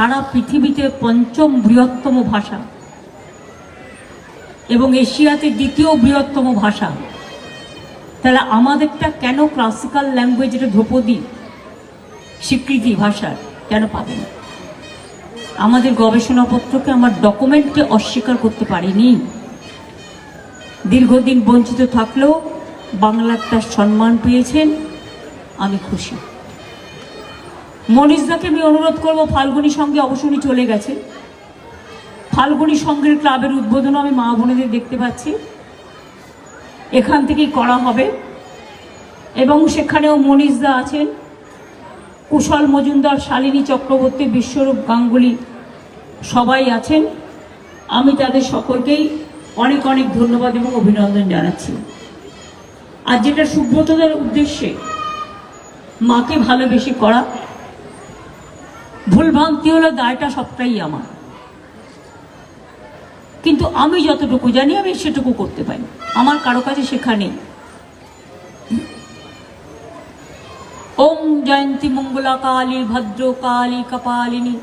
সারা পৃথিবীতে পঞ্চম বৃহত্তম ভাষা এবং এশিয়াতে দ্বিতীয় বৃহত্তম ভাষা। তাহলে আমাদেরটা কেন ক্লাসিক্যাল ল্যাঙ্গুয়েজের ধ্রুপদী স্বীকৃতি ভাষার কেন পাবে না? আমাদের গবেষণাপত্রকে আমার ডকুমেন্টকে অস্বীকার করতে পারিনি। দীর্ঘদিন বঞ্চিত থাকলেও বাংলার তার সম্মান পেয়েছেন, আমি খুশি। মনীষদাকে আমি অনুরোধ করব ফাল্গুনি সঙ্গে উনি চলে গেছে। ফাল্গুনি সঙ্গের ক্লাবের উদ্বোধন আমি মা বোনেদের দেখতে পাচ্ছি। এখান থেকেই করা হবে। এবং সেখানেও মনীষদা আছেন। কুশল মজুমদার, শালিনী চক্রবর্তী, বিশ্বরূপ গাঙ্গুলি সবাই আছেন। আমি তাদের সকলকেই অনেক অনেক ধন্যবাদ এবং অভিনন্দন জানাচ্ছি। আর যেটা সুব্রতদের উদ্দেশ্যে, মাকে ভালোবেসে করা ভুলভ্রান্তি হলো? দায়টা সবটাই আমার। কিন্তু আমি যতটুকু জানি, আমি সেটুকু করতে পারি। আমার কারও কাছে শেখা নেই। ওম জয়ন্তী মঙ্গলা কালী ভদ্র কালী কপালিনী,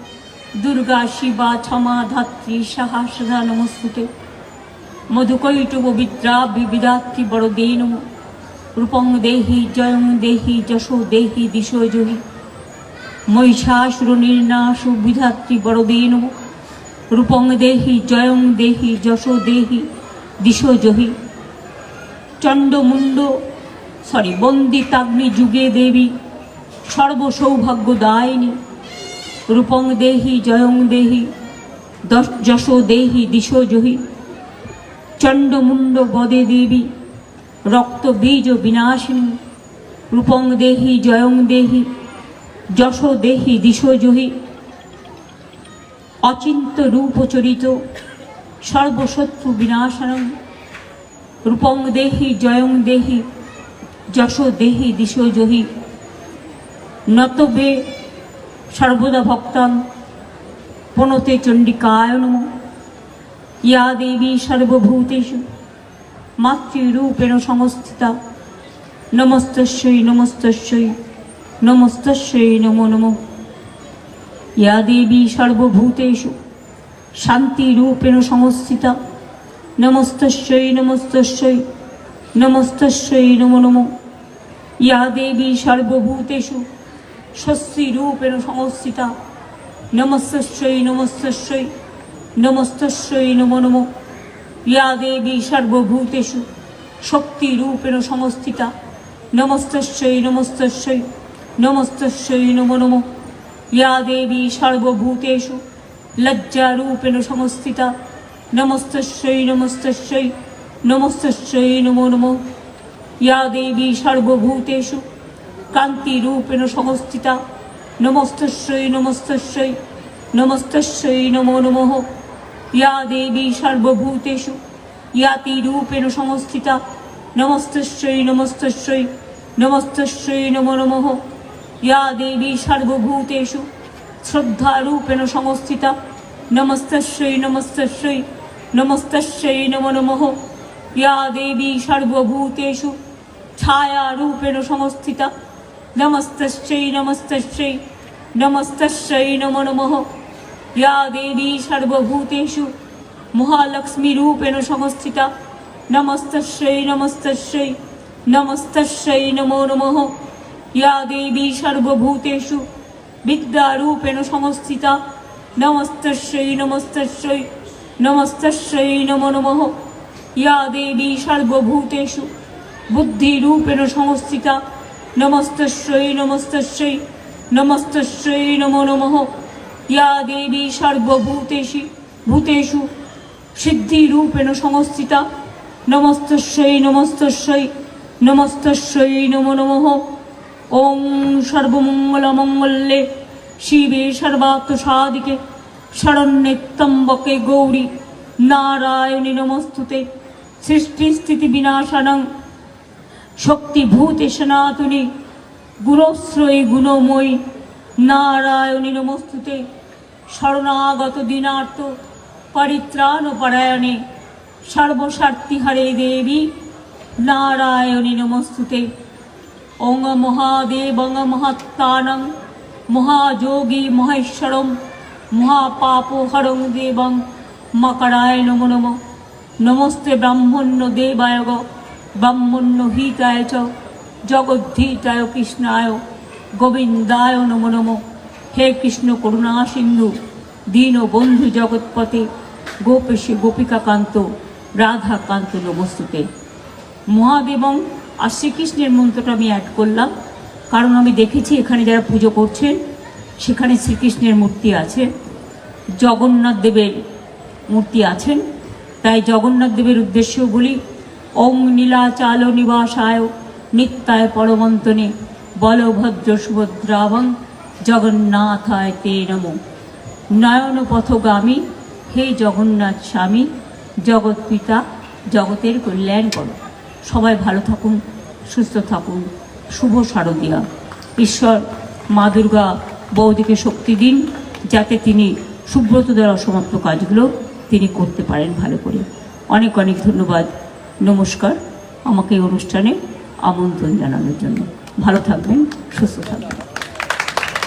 দুর্গা, শিবা ক্ষমা ধাত্রী, সাহা, সদা, নমস্তুতে। মধুকৈটুব, বিদ্রা বিবিধাত্রী বড়দে নম। রূপং দেহি, জয়ং দেহি, যশো দেহি, দিশো জহি। মহিষাসুর নির্নাশ বিধাত্রী বড়দে নম রূপং দেহি, জয়ং দেহি, যশো দেহি, দিশো জহি। চণ্ডমুণ্ড সরি বন্দিতাগ্নি যুগে দেবী, সর্বসৌভাগ্য দায়িনী। রূপং দেহি, জয়ং দেহি যশো দেহি, দিশো জহি। চণ্ডমুণ্ড বদে দেবী, রক্ত বীজ বিনাশিনী। রূপং দেহি, জয়ং দেহি যশো দেহি দিশো জহি। অচিন্ত রূপচরিত সর্বশত্রু বিনাশনম রূপং দেহি, জয়ং দেহি, যশো দেহি দিশো জহি। নতবে সর্বদা ভক্তান পনতে চণ্ডিকায় নম ইয়া দেবী সর্বভূতেষু, মাতৃরূপেণ সংস্থিতা। নমস্তস্যৈ নমস্তস্যৈ। নমস্তস্যৈ নমো নমঃ ইয়া দেবী সর্বভূতেষু শান্তিরূপেণ সংস্থিতা নমস্তস্যৈ নমস্তস্যৈ নমস্তস্যৈ নমো নমঃ ইয়া দেবী সর্বভূতেষু স্বস্তিরূপেণ সংস্থিতা নমস্তস্যৈ নমস্তস্যৈ নমস্তস্যৈ নমো নমঃ ইয়া দেবী সর্বভূতেষু শক্তিরূপেণ সংস্থিতা নমস্তস্যৈ নমস্তস্যৈ নমস্তস্যৈ নমো নমঃ ইয়া দেবী সর্বভূতেষু লজ্জারূপেণ সংস্থিতা নমস্তস্যৈ নমস্তস্যৈ নমস্তস্যৈ নমো নমঃ ইয়া দেবী সর্বভূতেষু কান্তিরূপেণ সংস্থিতা নমস্তস্যৈ নমস্তস্যৈ নমস্তস্যৈ নমো নমঃ ইয়া দেবী সর্বভূতেষু ইয়াতিরূপেণ সংস্থিতা নমস্তস্যৈ নমস্তস্যৈ নমস্তস্যৈ নমো নমঃ ইয়া দেবী সর্বভূতেষু শ্রদ্ধারূপেণ সংস্থিতা নমস্তস্যৈ নমস্তস্যৈ নমস্তস্যৈ নমো নমঃ ইয়া দেবী সর্বভূতেষু ছায়ারূপেণ সংস্থিতা নমস্তস্যৈ নমস্তস্যৈ নমস্তস্যৈ নমো নমঃ ইয়া দেবী সর্বভূতেষু মহালক্ষ্মীরূপেণ সংস্থিতা নমস্তস্যৈ নমস্তস্যৈ নমস্তস্যৈ নমো নমঃ ইয়া দেবী সর্বভূতেষু, বিদ্যারূপেণ সংস্থিতা নমস্তস্যৈ নমস্তস্যৈ নমস্তস্যৈ নমো নমঃ। ইয়া দেবী সর্বভূতেষু, বুদ্ধিরূপেণ সংস্থিতা নমস্তস্যৈ নমস্তস্যৈ নমস্তস্যৈ নমো নমঃ। ইয়া দেবী সর্বভূতেষু, ভূতেষু, সিদ্ধিরূপেণ সংস্থিতা নমস্তস্যৈ নমস্তস্যৈ নমস্তস্যৈ নমো নমঃ। ওম সর্বমঙ্গলমঙ্গলে শিবে সর্বাত্মসাদিকে শরণ্যে ত্রম্বকে গৌরী নারায়ণী নমস্তুতে। সৃষ্টিস্থিতি বিনাশনং শক্তিভূতে সনাতনী গুরশ্রয়ী গুণময়ী নারায়ণী নমস্তুতে। শরণাগত দিনার্থ পরিত্রাণ পরায়ণে সর্বস্বার্থিহরে দেবী নারায়ণী নমস্তুতে। ওং মহাদেবং মহাত্মানং মহাযোগী মহেশ্বরম মহাপাপহরং দেবং মকরায় নমো নম নমস্তে ব্রাহ্মণ্য দেবায় ব্রাহ্মণ্য হিতায় চ জগদ্ধিতায় কৃষ্ণায় গোবিন্দায় নমো নম হে কৃষ্ণ করুণা সিন্ধু দীন বন্ধু জগৎপতে গোপেশে গোপিকাকান্ত রাধাকান্ত নমস্তুতে মহাদেবং আর শ্রীকৃষ্ণের মন্ত্রটা আমি অ্যাড করলাম। কারণ আমি দেখেছি এখানে যারা পুজো করছেন, সেখানে শ্রীকৃষ্ণের মূর্তি আছে। জগন্নাথ দেবের মূর্তি আছেন। তাই জগন্নাথ দেবের উদ্দেশ্যেও বলি ওং নীলাচাল নিবাসায় নিত্যায় পরমন্তনে বলভদ্র সুভদ্রাবং জগন্নাথায় তে নম। নয়ন পথগামী হে জগন্নাথ স্বামী, জগৎ পিতা, জগতের কল্যাণ করো। সবাই ভালো থাকুন, সুস্থ থাকুন। শুভ শারদীয়া। ঈশ্বর, মা দুর্গা, বৌদিকে শক্তি দিন, যাতে তিনি সুব্রত দ্বারা অসমাপ্ত কাজগুলো তিনি করতে পারেন ভালো করে। অনেক অনেক ধন্যবাদ, নমস্কার, আমাকে এই অনুষ্ঠানে আমন্ত্রণ জানানোর জন্য। ভালো থাকবেন, সুস্থ থাকবেন।